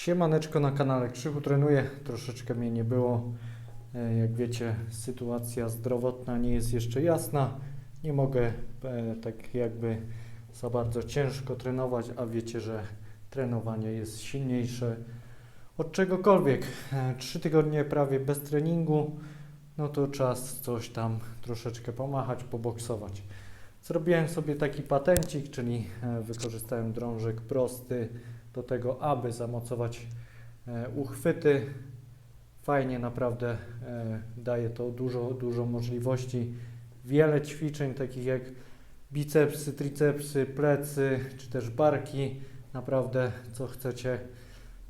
Siemaneczko na kanale Krzychu Trenuje. Troszeczkę mnie nie było. E, Jak wiecie, sytuacja zdrowotna nie jest jeszcze jasna. Nie mogę e, tak jakby za bardzo ciężko trenować, a wiecie, że trenowanie jest silniejsze od czegokolwiek. E, Trzy tygodnie prawie bez treningu, no to czas coś tam troszeczkę pomachać, poboksować. Zrobiłem sobie taki patencik, czyli wykorzystałem drążek prosty do tego, aby zamocować e, uchwyty. Fajnie naprawdę e, daje to dużo, dużo możliwości. Wiele ćwiczeń takich jak bicepsy, tricepsy, plecy czy też barki. Naprawdę co chcecie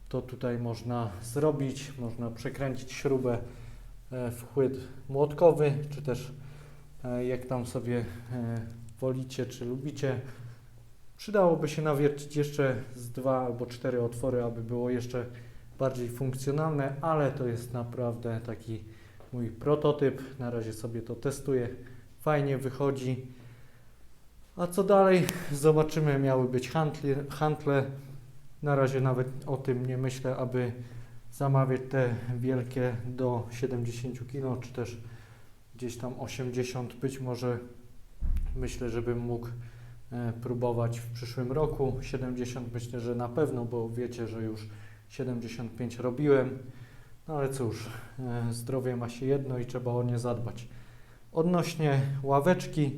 to tutaj można zrobić. Można przekręcić śrubę e, w chwyt młotkowy czy też jak tam sobie wolicie czy lubicie. Przydałoby się nawiercić jeszcze z dwa albo cztery otwory, aby było jeszcze bardziej funkcjonalne, ale to jest naprawdę taki mój prototyp. Na razie sobie to testuję. Fajnie wychodzi. A co dalej? Zobaczymy. Miały być handle. handle. Na razie nawet o tym nie myślę, aby zamawiać te wielkie do 70 kg, czy też gdzieś tam 80. Być może myślę, żebym mógł próbować w przyszłym roku. 70 myślę, że na pewno, bo wiecie, że już 75 robiłem. No ale cóż, e, zdrowie ma się jedno i trzeba o nie zadbać. Odnośnie ławeczki,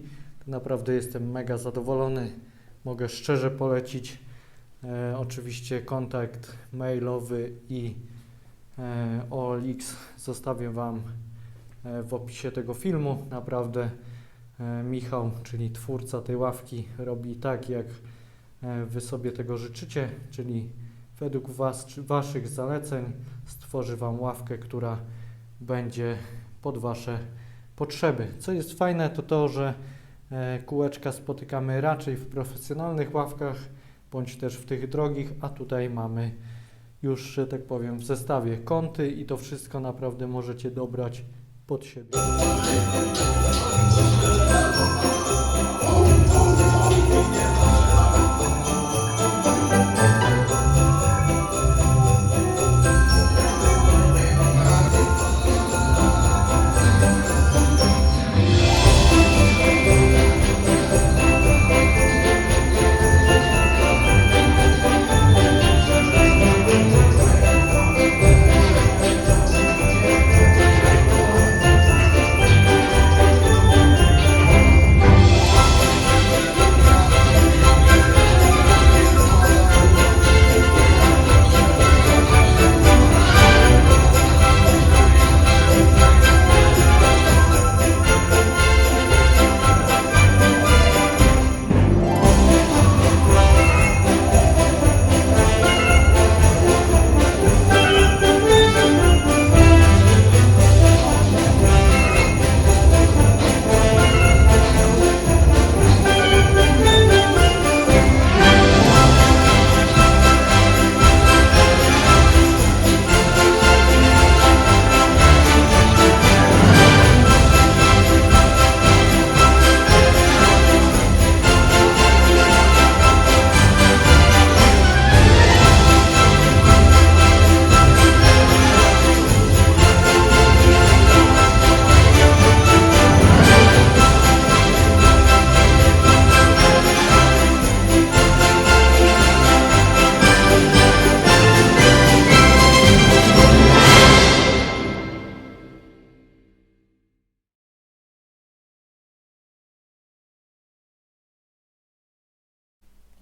to naprawdę jestem mega zadowolony. Mogę szczerze polecić. E, oczywiście kontakt mailowy i e, OLX zostawię Wam e, w opisie tego filmu. Naprawdę e, Michał, czyli twórca tej ławki, robi tak, jak e, Wy sobie tego życzycie, czyli według was, Waszych zaleceń stworzy Wam ławkę, która będzie pod Wasze potrzeby. Co jest fajne, to to, że e, kółeczka spotykamy raczej w profesjonalnych ławkach, bądź też w tych drogich, a tutaj mamy już, że tak powiem, w zestawie kąty i to wszystko naprawdę możecie dobrać pod siebie.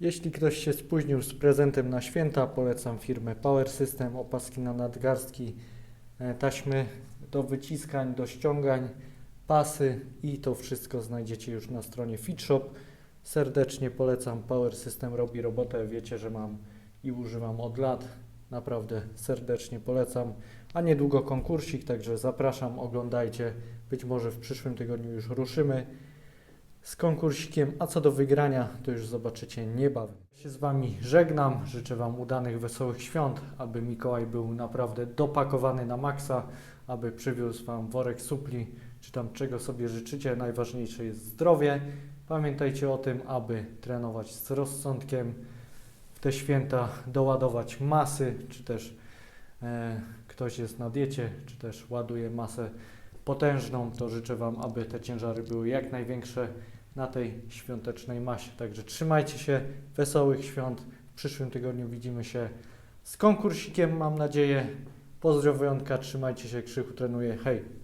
Jeśli ktoś się spóźnił z prezentem na święta, polecam firmę Power System, opaski na nadgarstki, e, taśmy do wyciskań, do ściągań, pasy i to wszystko znajdziecie już na stronie FitShop. Serdecznie polecam, Power System robi robotę, wiecie, że mam i używam od lat. Naprawdę serdecznie polecam. A niedługo konkursik, także zapraszam, oglądajcie. Być może w przyszłym tygodniu już ruszymy z konkursikiem, a co do wygrania, to już zobaczycie niebawem. Ja się z Wami żegnam, życzę Wam udanych, wesołych świąt, aby Mikołaj był naprawdę dopakowany na maksa, aby przywiózł Wam worek supli, czy tam czego sobie życzycie. Najważniejsze jest zdrowie. Pamiętajcie o tym, aby trenować z rozsądkiem. W te święta doładować masy, czy też e, ktoś jest na diecie, czy też ładuje masę potężną, to życzę Wam, aby te ciężary były jak największe na tej świątecznej masie. Także trzymajcie się, wesołych świąt. W przyszłym tygodniu widzimy się z konkursikiem, mam nadzieję. Pozdrowienka, trzymajcie się, Krzychu trenuje, hej!